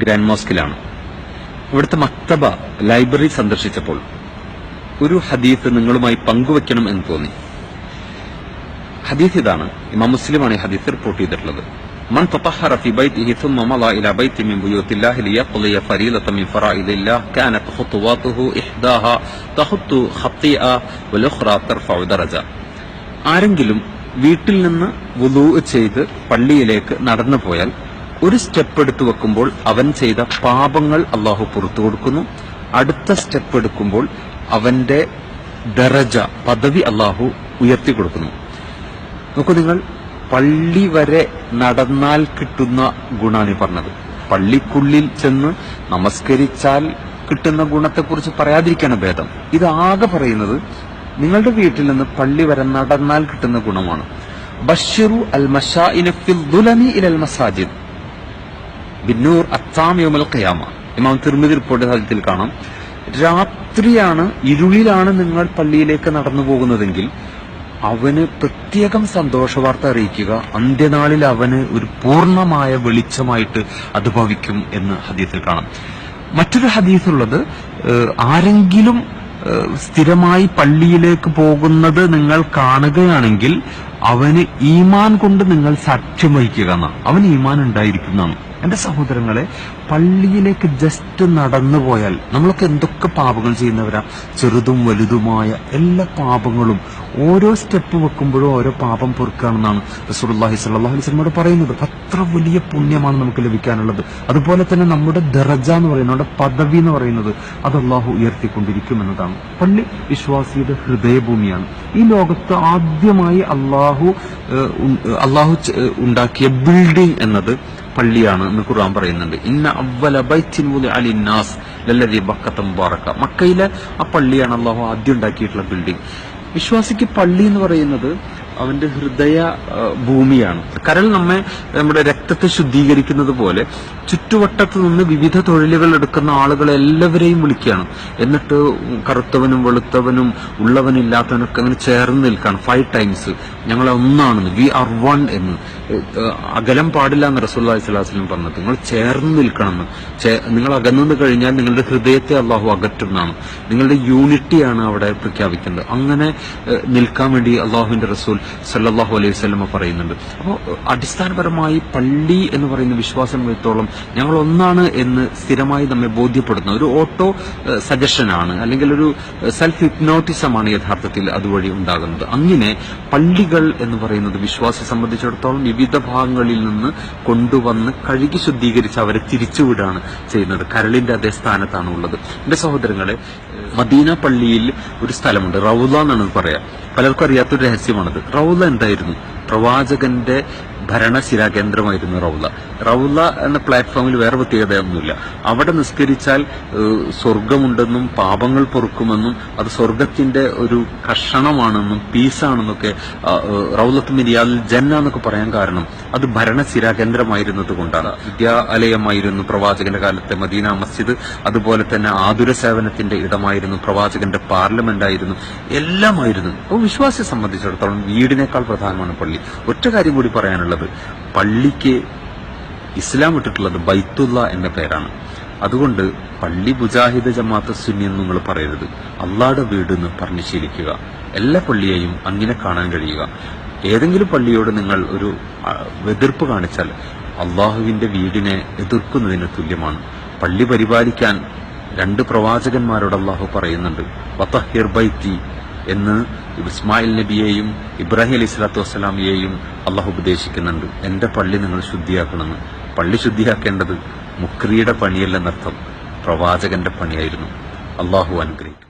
Grand മോസ്കിലാണ് ഇവിടുത്തെ മക്തബ library സന്ദർശിച്ചപ്പോൾ ഒരു ഹദീസ് നിങ്ങളുമായി പങ്കുവെക്കണം എന്ന് തോന്നി ഹദീസ് ഇതാണ് ഇമാം മുസ്ലിമാണ് ഈ ഹദീസ് റിപ്പോർട്ട് ചെയ്തിട്ടുള്ളത് من تطهر في بيته ثم مضى إلى بيت من بيوت الله ليقضي فريضة من فرائض الله كانت خطواته إحداها تخط خطيئة والأخرى ترفع درجة ആരെങ്കിലും വീട്ടിൽ നിന്ന് വുളൂ ചെയ്ത് പള്ളിയിലേക്ക് നടന്നു പോയാൽ ഒരു സ്റ്റെപ്പ് എടുത്തു വെക്കുമ്പോൾ അവൻ ചെയ്ത പാപങ്ങൾ അള്ളാഹു പുറത്തു കൊടുക്കുന്നു. അടുത്ത സ്റ്റെപ്പ് എടുക്കുമ്പോൾ അവന്റെ ദറജ പദവി അള്ളാഹു ഉയർത്തി കൊടുക്കുന്നു. നോക്കൂ നിങ്ങൾ പള്ളി വരെ നടന്നാൽ കിട്ടുന്ന ഗുണാണ് ഈ പറഞ്ഞത്. പള്ളിക്കുള്ളിൽ ചെന്ന് നമസ്കരിച്ചാൽ കിട്ടുന്ന ഗുണത്തെക്കുറിച്ച് പറയാതിരിക്കാണ് ഭേദം. ഇത് ആകെ പറയുന്നത് നിങ്ങളുടെ വീട്ടിൽ നിന്ന് പള്ളി വരെ നടന്നാൽ കിട്ടുന്ന ഗുണമാണ്. ബഷിറു അൽ മഷാ ഇനഫിൽ ദുലനി ഇൽ അൽ മസാജിദ്. ബിന്നൂർ അത്താം യോമൽ ഖിയാമ. ഇമാം തിരുമതി റിപ്പോർട്ട് സാധ്യത്തിൽ കാണാം. രാത്രിയാണ് ഇരുളിലാണ് നിങ്ങൾ പള്ളിയിലേക്ക് നടന്നു പോകുന്നതെങ്കിൽ അവന് പ്രത്യേകം സന്തോഷ വാർത്ത അറിയിക്കുക. അന്ത്യനാളിൽ അവന് ഒരു പൂർണമായ വെളിച്ചമായിട്ട് അത് ഭവിക്കും എന്ന് ഹദീസിൽ കാണാം. മറ്റൊരു ഹദീസുള്ളത് ആരെങ്കിലും സ്ഥിരമായി പള്ളിയിലേക്ക് പോകുന്നത് നിങ്ങൾ കാണുകയാണെങ്കിൽ അവന് ഈമാൻ കൊണ്ട് നിങ്ങൾ സാക്ഷ്യം വഹിക്കുക എന്നാണ്. അവന് ഈമാൻ ഉണ്ടായിരിക്കും എന്റെ സഹോദരങ്ങളെ പള്ളിയിലേക്ക് ജസ്റ്റ് നടന്നു പോയാൽ നമ്മളൊക്കെ എന്തൊക്കെ പാപങ്ങൾ ചെയ്യുന്നവരാ? ചെറുതും വലുതുമായ എല്ലാ പാപങ്ങളും ഓരോ സ്റ്റെപ്പ് വെക്കുമ്പോഴും ഓരോ പാപം പൊറുക്കുകയാണെന്നാണ് റസൂലുള്ളാഹി സ്വല്ലല്ലാഹു അലൈഹി വസല്ലമയോട് പറയുന്നത്. അത്ര വലിയ പുണ്യമാണ് നമുക്ക് ലഭിക്കാനുള്ളത്. അതുപോലെ തന്നെ നമ്മുടെ ദറജ എന്ന് പറയുന്നത് നമ്മുടെ പദവി എന്ന് പറയുന്നത് അത് അള്ളാഹു ഉയർത്തിക്കൊണ്ടിരിക്കും എന്നതാണ് പള്ളി വിശ്വാസിയുടെ ഹൃദയഭൂമിയാണ്. ഈ ലോകത്ത് ആദ്യമായി അള്ളാഹു അള്ളാഹു ഉണ്ടാക്കിയ ബിൽഡിംഗ് എന്നത് പള്ളിയാണ് എന്ന് ഖുർആൻ പറയുന്നുണ്ട്. ഇന്ന അവല ബൈത്തിൻ വുദിഅ ലിന്നാസ് ലല്ലദീ ബക്കത്ത മുബാറക. മക്കയിലെ ആ പള്ളിയാണ് അള്ളാഹു ആദ്യം ഉണ്ടാക്കിയിട്ടുള്ള ബിൽഡിംഗ് വിശ്വാസിക്ക് പള്ളി എന്ന് പറയുന്നത് അവന്റെ ഹൃദയ ഭൂമിയാണ്. കരൾ നമ്മെ നമ്മുടെ രക്തത്തെ ശുദ്ധീകരിക്കുന്നത് പോലെ ചുറ്റുവട്ടത്ത് നിന്ന് വിവിധ തൊഴിലുകൾ എടുക്കുന്ന ആളുകളെ എല്ലാവരെയും വിളിക്കുകയാണ്. എന്നിട്ട് കറുത്തവനും വെളുത്തവനും ഉള്ളവനില്ലാത്തവനൊക്കെ അങ്ങനെ ചേർന്ന് നിൽക്കുകയാണ്. ഫൈവ് ടൈംസ് ഞങ്ങളെ ഒന്നാണെന്ന്. വി ആർ വൺ എന്ന്. അകലം പാടില്ല എന്ന് റസൂല്ലി സ്വലാസ്ലം പറഞ്ഞത് നിങ്ങൾ ചേർന്ന് നിൽക്കണമെന്ന്. നിങ്ങൾ അകന്നു കഴിഞ്ഞാൽ നിങ്ങളുടെ ഹൃദയത്തെ അള്ളാഹു അകറ്റുന്നതാണ്. നിങ്ങളുടെ യൂണിറ്റിയാണ് അവിടെ പ്രഖ്യാപിക്കുന്നത് അങ്ങനെ നിൽക്കാൻ വേണ്ടി അള്ളാഹുവിന്റെ റസൂൽ സല്ലാഹു അലൈഹി സ്വലമ പറയുന്നുണ്ട്. അപ്പോൾ അടിസ്ഥാനപരമായി പള്ളി എന്ന് പറയുന്ന വിശ്വാസം വരുത്തോളം ഞങ്ങൾ ഒന്നാണ് എന്ന് സ്ഥിരമായി നമ്മെ ബോധ്യപ്പെടുന്ന ഒരു ഓട്ടോ സജഷനാണ് അല്ലെങ്കിൽ ഒരു സെൽഫ് ഹിപ്നോട്ടിസമാണ് യഥാർത്ഥത്തിൽ അതുവഴി ഉണ്ടാകുന്നത്. അങ്ങനെ പള്ളികൾ എന്ന് പറയുന്നത് വിശ്വാസം സംബന്ധിച്ചിടത്തോളം വിവിധ ഭാഗങ്ങളിൽ നിന്ന് കൊണ്ടുവന്ന് കഴുകി ശുദ്ധീകരിച്ച് അവരെ തിരിച്ചുവിടാണ് ചെയ്യുന്നത്. കരളിന്റെ അതേ സ്ഥാനത്താണ് ഉള്ളത്. എന്റെ സഹോദരങ്ങളെ മദീന പള്ളിയിൽ ഒരു സ്ഥലമുണ്ട്. റൌദ എന്നാണ് പറയാ. പലർക്കും അറിയാത്തൊരു രഹസ്യമാണത്. റൗല എന്തായിരുന്നു പ്രവാചകന്റെ ഭരണശിരാ കേന്ദ്രമായിരുന്നു റൗല റൗല എന്ന പ്ലാറ്റ്ഫോമിൽ വേറെ പ്രത്യേകതയൊന്നുമില്ല. അവിടെ നിസ്കരിച്ചാൽ സ്വർഗമുണ്ടെന്നും പാപങ്ങൾ പൊറുക്കുമെന്നും അത് സ്വർഗത്തിന്റെ ഒരു കഷണമാണെന്നും പീസാണെന്നൊക്കെ റൌലത്ത് മിരിയാലിൽ ജന്ന എന്നൊക്കെ പറയാൻ കാരണം അത് ഭരണശിരാ കേന്ദ്രമായിരുന്നതുകൊണ്ടാണ് വിദ്യാലയമായിരുന്നു പ്രവാചകന്റെ കാലത്തെ മദീന മസ്ജിദ്. അതുപോലെ തന്നെ ആതുര സേവനത്തിന്റെ ഇടമായിരുന്നു പ്രവാചകന്റെ പാർലമെന്റ് ആയിരുന്നു എല്ലാമായിരുന്നു. അപ്പോൾ വിശ്വാസിയെ സംബന്ധിച്ചിടത്തോളം വീടിനേക്കാൾ പ്രധാനമാണ് പള്ളി. ഒറ്റ കാര്യം കൂടി പറയാനുള്ളത്. പള്ളിക്ക് ഇസ്ലാം ഇട്ടിട്ടുള്ളത് ബൈത്തുള്ള എന്ന പേരാണ്. അതുകൊണ്ട് പള്ളി മുജാഹിദ് ജമാഅത്ത് സുന്നി എന്ന് നിങ്ങൾ പറയരുത്. അള്ളാടെ വീട് എന്ന് പറഞ്ഞ് ശീലിക്കുക. എല്ലാ പള്ളിയെയും അങ്ങനെ കാണാൻ കഴിയുക. ഏതെങ്കിലും പള്ളിയോട് നിങ്ങൾ ഒരു എതിർപ്പ് കാണിച്ചാൽ അള്ളാഹുവിന്റെ വീടിനെ എതിർക്കുന്നതിന് തുല്യമാണ്. പള്ളി പരിപാലിക്കാൻ രണ്ട് പ്രവാചകന്മാരോട് അള്ളാഹു പറയുന്നുണ്ട്. വത്തഹിർ എന്ന് ഇസ്മായിൽ നബിയെയും ഇബ്രാഹിം അലി സ്വലാത്തു വസ്സലാമിയെയും അള്ളാഹു ഉപദേശിക്കുന്നുണ്ട്. എന്റെ പള്ളി നിങ്ങൾ ശുദ്ധിയാക്കണമെന്ന് പള്ളി ശുദ്ധിയാക്കേണ്ടത് മുക്രിയുടെ പണിയല്ലെന്നർത്ഥം. പ്രവാചകന്റെ പണിയായിരുന്നു. അള്ളാഹു അനുഗ്രഹിക്കും.